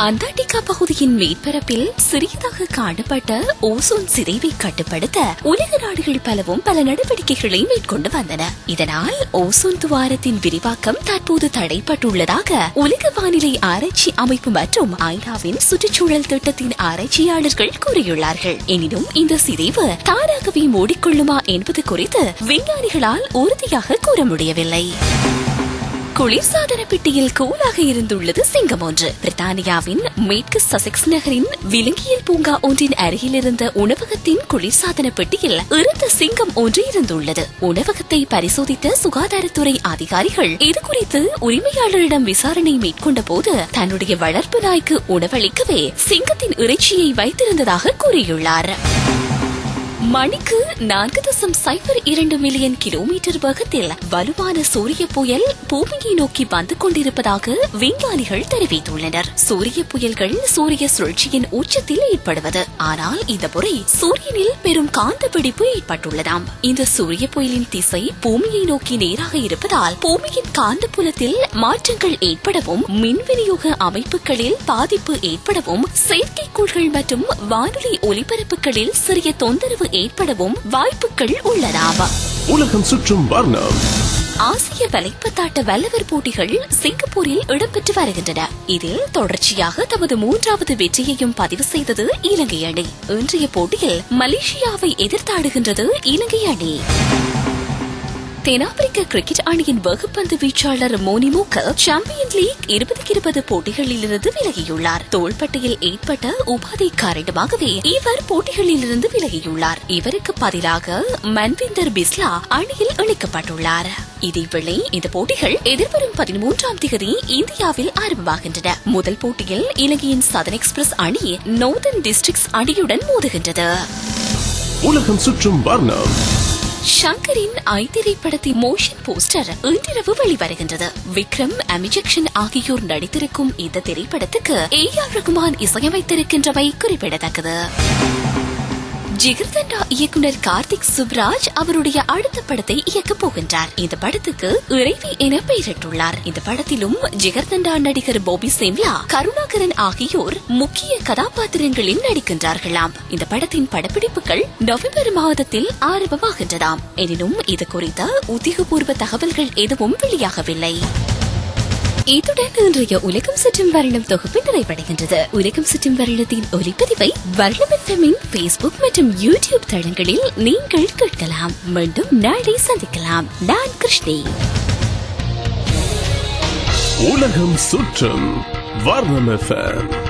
Antarctica பகுதியின் மேற்பரப்பில் சிறியதாக காணப்பட்ட ஓசோன் சிதைவை கட்டுப்படுத்த உலக நாடுகள் பலவும் பல நடவடிக்கைகளை மேற்கொண்டு வந்தன. இதனால் ஓசோன் துவாரத்தின் விரிவாக்கம் தற்போது தடைப்பட்டுள்ளதாக உலக வானிலை ஆராய்ச்சி அமைப்பு மற்றும் ஐநாவின் சுற்றுச்சூழல் திட்டத்தின் ஆராய்ச்சியாளர்கள் கூறியுள்ளார்கள். எனினும் இந்த சிதைவு தானாகவே மூடிக்கொள்ளுமா என்பது குறித்து விஞ்ஞானிகளால் உறுதியாக கூற முடியவில்லை. குளிர்சாதன பெட்டியில் கூலாக இருந்துள்ளது சிங்கம் ஒன்று. பிரித்தானியாவின் மேற்கு சசெக்ஸ் நகரின் விலங்கியல் பூங்கா ஒன்றின் அருகில் இருந்த உணவகத்தின் குளிர்சாதன பெட்டியில் இருந்த சிங்கம் ஒன்று இருந்துள்ளது. உணவகத்தை பரிசோதித்த சுகாதாரத்துறை அதிகாரிகள் இதுகுறித்து உரிமையாளரிடம் விசாரணை மேற்கொண்ட போது தன்னுடைய வளர்ப்பு நாய்க்கு உணவளிக்கவே சிங்கத்தின் இறைச்சியை வைத்திருந்ததாக கூறியுள்ளார். மணிக்கு நான்கு தசம் சைபர் இரண்டு மில்லியன் கிலோமீட்டர் வேகத்தில் வலுவான சூரிய புயல் பூமியை நோக்கி வந்து கொண்டிருப்பதாக விஞ்ஞானிகள் தெரிவித்துள்ளனர். சூரிய புயல்கள் சூரிய சுழற்சியின் உச்சத்தில் ஏற்படுவது. ஆனால் இந்த முறை சூரியனில் பெரும் காந்த பிடிப்பு ஏற்பட்டுள்ளதாம். இந்த சூரிய புயலின் திசை பூமியை நோக்கி நேராக இருப்பதால் பூமியின் காந்த புலத்தில் மாற்றங்கள் ஏற்படவும் மின் விநியோக அமைப்புகளில் பாதிப்பு ஏற்படவும் செயற்கைக்கோள்கள் மற்றும் வானொலி ஒலிபரப்புகளில் சிறிய தொந்தரவு ஏற்படவும் வாய்ப்புகள் உள்ளதாம் உலகம் சுற்றும் வர்ணம். ஆசிய வலைப்பந்தாட்ட வல்லவர் போட்டிகள் சிங்கப்பூரில் இடம்பெற்று வருகின்றன. இதில் தொடர்ச்சியாக தமது மூன்றாவது வெற்றியையும் பதிவு செய்தது இலங்கை அணி. இன்றைய போட்டியில் மலேசியாவை எதிர்த்தாடுகின்றது இலங்கை அணி. தென்னாப்பிரிக்க கிரிக்கெட் அணியின் வகுப்பந்து வீச்சாளர் மோனி சாம்பியன் லீக் இருபதுக்கு இருபது போட்டிகளிலிருந்து விலகியுள்ளார். தோள்பட்டையில் ஏற்பட்ட உபாதை காரணமாகவே இவர் போட்டிகளிலிருந்து விலகியுள்ளார். இவருக்கு பதிலாக மன்விந்தர் பிஸ்லா அணியில் இணைக்கப்பட்டுள்ளார். இதேவேளை இந்த போட்டிகள் எதிர்வரும் பதிமூன்றாம் தேதி இந்தியாவில் ஆரம்பமாகின்றன. முதல் போட்டியில் இலங்கையின் சதன் எக்ஸ்பிரஸ் அணி நோர்தன் டிஸ்ட்ரிக்ட்ஸ் அணியுடன் மோதுகின்றது. உலகம் சுற்றும் வர்ணம். ஷங்கரின் ஐ திரைப்படத்தின் மோஷன் போஸ்டர் இன்றிரவு வெளிவருகின்றது. விக்ரம் அமிஜக்ஷன் ஆகியோர் நடித்திருக்கும் இந்த திரைப்படத்துக்கு ஏ ஆர் ரகுமான் இசையமைத்திருக்கின்றவை குறிப்பிடத்தக்கது. ஜிகர்தண்டா இயக்குனர் கார்த்திக் சுப்ராஜ் அவருடைய அடுத்த படத்தை இயக்கப் போகின்றார். இந்த படத்துக்கு இறைவி என பெயரிட்டுள்ளார். இந்த படத்திலும் ஜிகர்தண்டா நடிகர் போபி சிம்லா கருணாகரன் ஆகியோர் முக்கிய கதாபாத்திரங்களில் நடிக்கின்றார்களாம். இந்த படத்தின் படப்பிடிப்புகள் நவம்பர் மாதத்தில் ஆரம்பமாகின்றதாம். எனினும் இது குறித்த உத்தியோகபூர்வ தகவல்கள் எதுவும் வெளியாகவில்லை. இத்துடன் இன்றைய உலகம் சுற்றும் வருடம் தொகுப்பு நிறைவடைகின்றது. உலகம் சுற்றும் வருடத்தின் ஒலிப்பதிவை வருடம் எஃப்எம்மின் பேஸ்புக் மற்றும் யூடியூப் தளங்களில் நீங்கள் கேட்கலாம். மீண்டும் நாளை சந்திக்கலாம். நான் கிருஷ்ணி. உலகம் சுற்றும் வர்ணம் எஃப்எம்